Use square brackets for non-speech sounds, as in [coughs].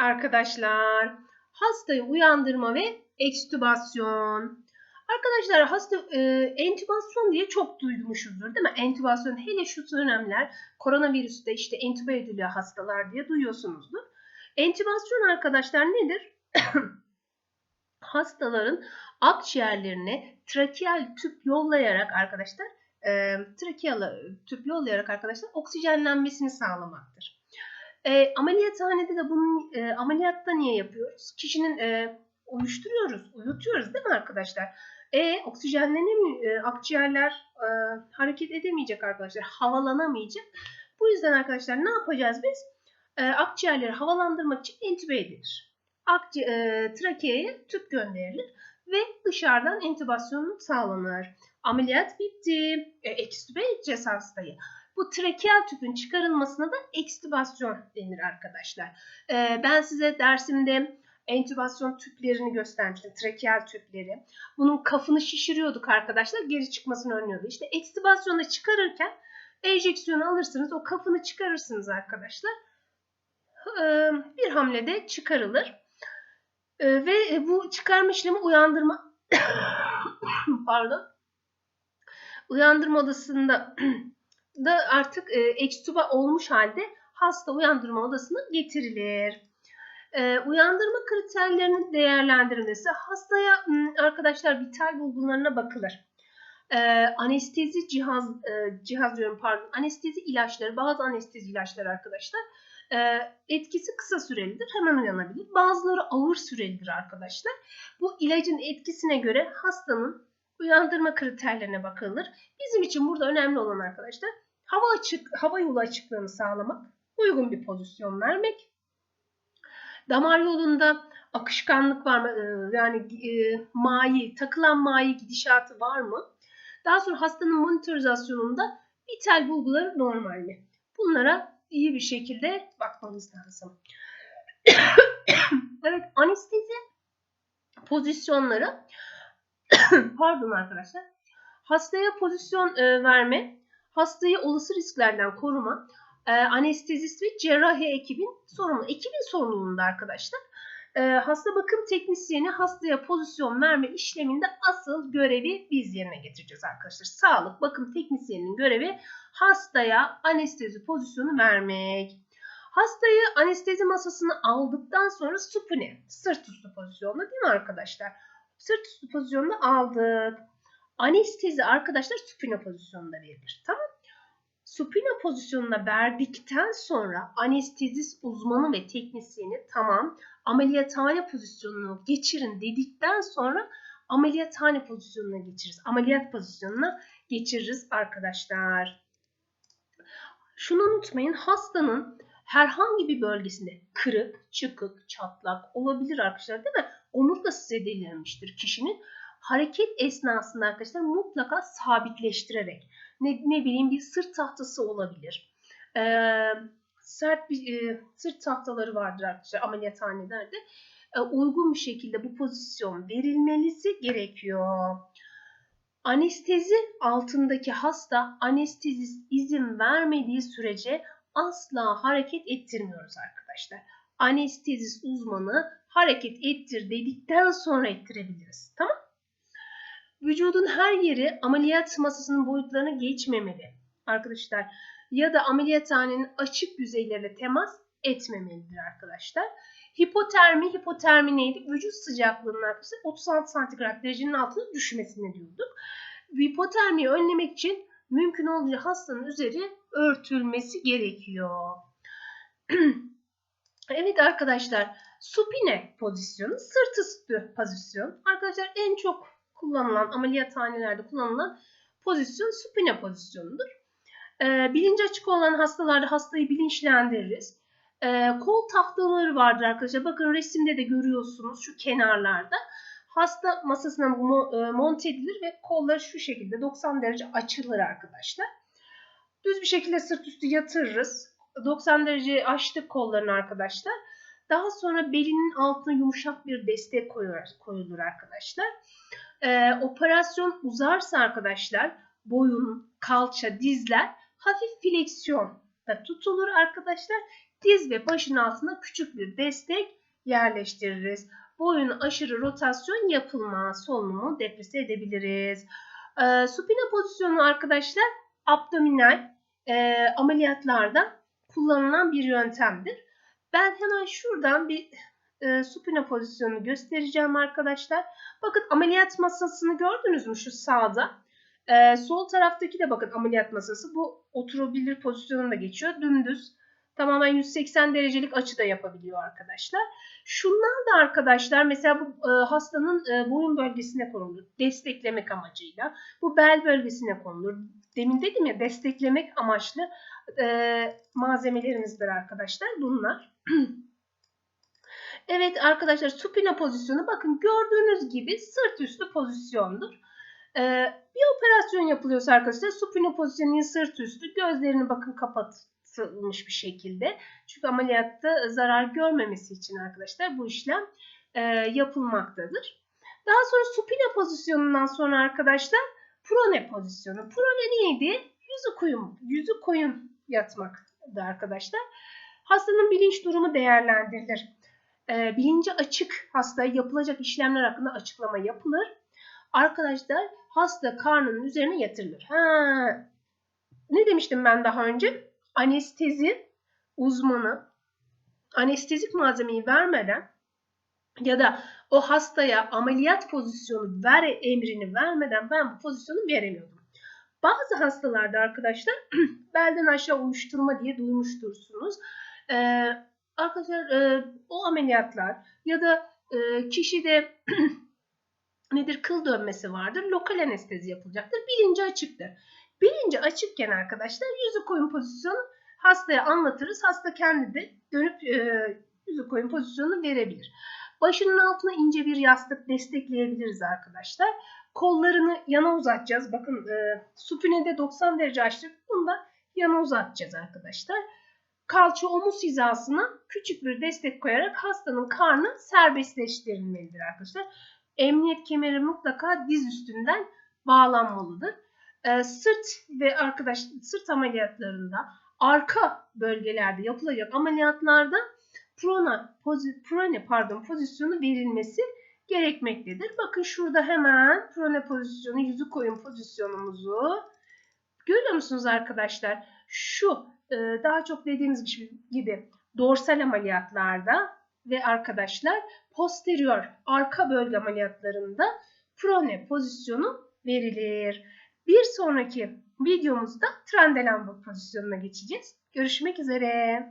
arkadaşlar. Hastayı uyandırma ve ekstübasyon. Arkadaşlar hasta e, entübasyon diye çok duymuşuzdur değil mi? Entübasyon hele şu dönemler koronavirüste işte entübe ediliyor hastalar diye duyuyorsunuzdur. Entübasyon arkadaşlar nedir? [coughs] Hastaların akciğerlerine trakeal tüp yollayarak arkadaşlar e, trakeal tüp yollayarak arkadaşlar oksijenlenmesini sağlamaktır. E, ameliyathanede de bunun e, ameliyatta niye yapıyoruz? Kişinin e, uyuşturuyoruz, uyutuyoruz değil mi arkadaşlar? E oksijenlenemiyor, e, akciğerler e, hareket edemeyecek arkadaşlar, havalanamayacak. Bu yüzden arkadaşlar ne yapacağız biz? E, akciğerleri havalandırmak için entübe edilir. Akci, e, trakeeye tüp gönderilir ve dışarıdan entübasyonu sağlanır. Ameliyat bitti. E, ekstübe edeceğiz hastayı. Bu trakeal tüpün çıkarılmasına da ekstübasyon denir arkadaşlar. E, ben size dersimde entübasyon tüplerini göstermiştim. Trakeal tüpleri. Bunun kafını şişiriyorduk arkadaşlar. Geri çıkmasını önlüyordu. İşte ekstübasyonu çıkarırken enjeksiyonu alırsınız. O kafını çıkarırsınız arkadaşlar. Ee, bir hamlede çıkarılır. Ee, ve bu çıkarma işlemi uyandırma [coughs] pardon uyandırma odasında da artık e, ekstüba olmuş halde hasta uyandırma odasına getirilir. Ee, uyandırma kriterlerinin değerlendirilmesi hastaya arkadaşlar vital bulgularına bakılır. Ee, anestezi cihaz e, cihaz diyorum pardon anestezi ilaçları bazı anestezi ilaçları arkadaşlar e, etkisi kısa sürelidir hemen uyanabilir. Bazıları ağır sürelidir arkadaşlar. Bu ilacın etkisine göre hastanın uyandırma kriterlerine bakılır. Bizim için burada önemli olan arkadaşlar hava açık hava yolu açıklığını sağlamak, uygun bir pozisyon vermek Damar yolunda akışkanlık var mı? Ee, yani e, mayi, takılan mayi gidişatı var mı? Daha sonra hastanın monitorizasyonunda vital bulguları normal mi? Bunlara iyi bir şekilde bakmamız lazım. [coughs] evet anestezi pozisyonları [coughs] pardon arkadaşlar hastaya pozisyon e, verme hastayı olası risklerden koruma e, anestezist ve cerrahi ekibin sorumlu. Ekibin sorumluluğunda arkadaşlar. E, hasta bakım teknisyeni hastaya pozisyon verme işleminde asıl görevi biz yerine getireceğiz arkadaşlar. Sağlık bakım teknisyeninin görevi hastaya anestezi pozisyonu vermek. Hastayı anestezi masasına aldıktan sonra supine, sırt üstü pozisyonda değil mi arkadaşlar? Sırt üstü pozisyonda aldık. Anestezi arkadaşlar supine pozisyonunda verilir. Tamam supina pozisyonuna verdikten sonra anestezist uzmanı ve teknisyeni tamam ameliyathane pozisyonuna geçirin dedikten sonra ameliyathane pozisyonuna geçiririz. Ameliyat pozisyonuna geçiririz arkadaşlar. Şunu unutmayın hastanın herhangi bir bölgesinde kırık, çıkık, çatlak olabilir arkadaşlar değil mi? Omurgası zedelenmiştir kişinin. Hareket esnasında arkadaşlar mutlaka sabitleştirerek ne, ne bileyim bir sırt tahtası olabilir. Ee, sert bir e, sırt tahtaları vardır arkadaşlar ameliyathanelerde. Ee, uygun bir şekilde bu pozisyon verilmesi gerekiyor. Anestezi altındaki hasta anestezist izin vermediği sürece asla hareket ettirmiyoruz arkadaşlar. Anestezist uzmanı hareket ettir dedikten sonra ettirebiliriz. Tamam Vücudun her yeri ameliyat masasının boyutlarını geçmemeli arkadaşlar. Ya da ameliyathanenin açık yüzeylerine temas etmemelidir arkadaşlar. Hipotermi, hipotermi neydi? Vücut sıcaklığının arkadaşlar 36 santigrat derecenin altına düşmesini diyorduk. Hipotermiyi önlemek için mümkün olduğunca hastanın üzeri örtülmesi gerekiyor. [clears throat] evet arkadaşlar supine pozisyonu sırt üstü pozisyon. Arkadaşlar en çok kullanılan, ameliyathanelerde kullanılan pozisyon supine pozisyonudur. E, bilinci açık olan hastalarda hastayı bilinçlendiririz. E, kol tahtaları vardır arkadaşlar. Bakın resimde de görüyorsunuz şu kenarlarda. Hasta masasına e, monte edilir ve kolları şu şekilde 90 derece açılır arkadaşlar. Düz bir şekilde sırt üstü yatırırız. 90 derece açtık kollarını arkadaşlar. Daha sonra belinin altına yumuşak bir destek koyulur arkadaşlar. Ee, operasyon uzarsa arkadaşlar boyun, kalça, dizler hafif fleksiyon da tutulur arkadaşlar. diz ve başın altına küçük bir destek yerleştiririz. Boyun aşırı rotasyon yapılmaz. Solunumu deprese edebiliriz. Ee, supine pozisyonu arkadaşlar abdominal e, ameliyatlarda kullanılan bir yöntemdir. Ben hemen şuradan bir e, supine pozisyonunu göstereceğim arkadaşlar. Bakın ameliyat masasını gördünüz mü şu sağda? E, sol taraftaki de bakın ameliyat masası. Bu oturabilir pozisyonunda geçiyor. Dümdüz tamamen 180 derecelik açıda yapabiliyor arkadaşlar. Şunlar da arkadaşlar mesela bu e, hastanın e, boyun bölgesine konulur. Desteklemek amacıyla. Bu bel bölgesine konulur. Demin dedim ya desteklemek amaçlı e, malzemelerimizdir arkadaşlar bunlar. [clears throat] evet arkadaşlar supina pozisyonu bakın gördüğünüz gibi sırt üstü pozisyondur. E, bir operasyon yapılıyorsa arkadaşlar supina pozisyonu sırt üstü gözlerini bakın kapatılmış bir şekilde. Çünkü ameliyatta zarar görmemesi için arkadaşlar bu işlem e, yapılmaktadır. Daha sonra supina pozisyonundan sonra arkadaşlar prone pozisyonu. Prone neydi? Yüzü koyun, yüzü koyun yatmaktı arkadaşlar. Hastanın bilinç durumu değerlendirilir. E, bilinci açık hasta yapılacak işlemler hakkında açıklama yapılır. Arkadaşlar hasta karnının üzerine yatırılır. Ha, ne demiştim ben daha önce? Anestezi uzmanı anestezik malzemeyi vermeden ya da o hastaya ameliyat pozisyonu ver emrini vermeden ben bu pozisyonu veremiyordum. Bazı hastalarda arkadaşlar [clears throat] belden aşağı uyuşturma diye duymuştursunuz. Ee, arkadaşlar e, o ameliyatlar ya da e, kişide [clears throat] nedir kıl dönmesi vardır. Lokal anestezi yapılacaktır. Bilinci açıktır. Bilinci açıkken arkadaşlar yüzü koyun pozisyonu hastaya anlatırız. Hasta kendi de dönüp e, yüzü koyun pozisyonunu verebilir. Başının altına ince bir yastık destekleyebiliriz arkadaşlar. Kollarını yana uzatacağız. Bakın e, supinede 90 derece açtık. Bunu da yana uzatacağız arkadaşlar. Kalça omuz hizasına küçük bir destek koyarak hastanın karnı serbestleştirilmelidir arkadaşlar. Emniyet kemeri mutlaka diz üstünden bağlanmalıdır. E, sırt ve arkadaş sırt ameliyatlarında arka bölgelerde yapılacak ameliyatlarda prona, pozi, prone pardon, pozisyonu verilmesi gerekmektedir. Bakın şurada hemen prone pozisyonu, yüzü koyun pozisyonumuzu görüyor musunuz arkadaşlar? Şu daha çok dediğimiz gibi dorsal ameliyatlarda ve arkadaşlar posterior arka bölge ameliyatlarında prone pozisyonu verilir. Bir sonraki videomuzda Trendelenburg pozisyonuna geçeceğiz. Görüşmek üzere.